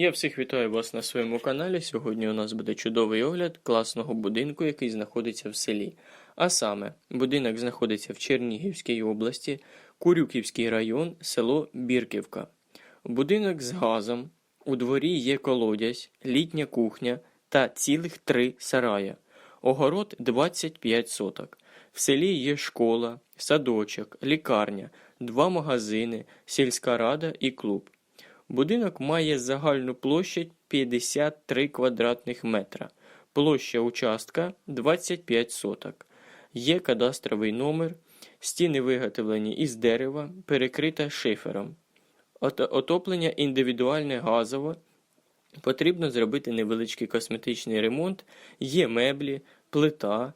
Я всіх вітаю вас на своєму каналі. Сьогодні у нас буде чудовий огляд класного будинку, який знаходиться в селі. А саме, будинок знаходиться в Чернігівській області, Курюківський район, село Бірківка. Будинок з газом. У дворі є колодязь, літня кухня та цілих три сарая. Огород 25 соток. В селі є школа, садочок, лікарня, два магазини, сільська рада і клуб. Будинок має загальну площадь 53 квадратних метра. Площа участка 25 соток. Є кадастровий номер, стіни виготовлені із дерева, перекрита шифером. Ото- Отоплення індивідуальне газове. Потрібно зробити невеличкий косметичний ремонт. Є меблі, плита,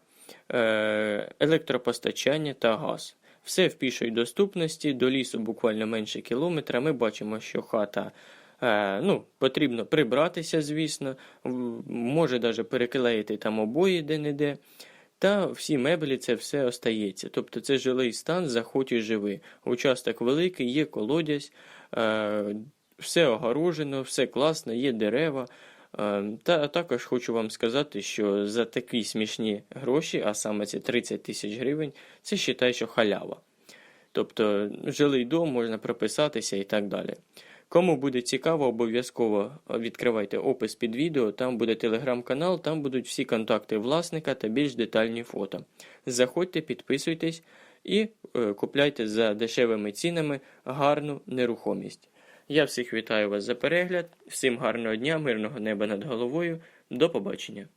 е, електропостачання та газ. Все в пішій доступності, до лісу буквально менше кілометра. Ми бачимо, що хата е, ну, потрібно прибратися, звісно, може навіть переклеїти там обої де-не-де. Та всі меблі це все остається. Тобто це жилий стан, заходь і живи. Участок великий, є колодязь, е, все огорожено, все класно, є дерева. Е, Та також хочу вам сказати, що за такі смішні гроші, а саме це 30 тисяч гривень, це вважай, що халява. Тобто жилий дом можна прописатися і так далі. Кому буде цікаво, обов'язково відкривайте опис під відео, там буде телеграм-канал, там будуть всі контакти власника та більш детальні фото. Заходьте, підписуйтесь і е, купляйте за дешевими цінами гарну нерухомість. Я всіх вітаю вас за перегляд, всім гарного дня, мирного неба над головою. До побачення.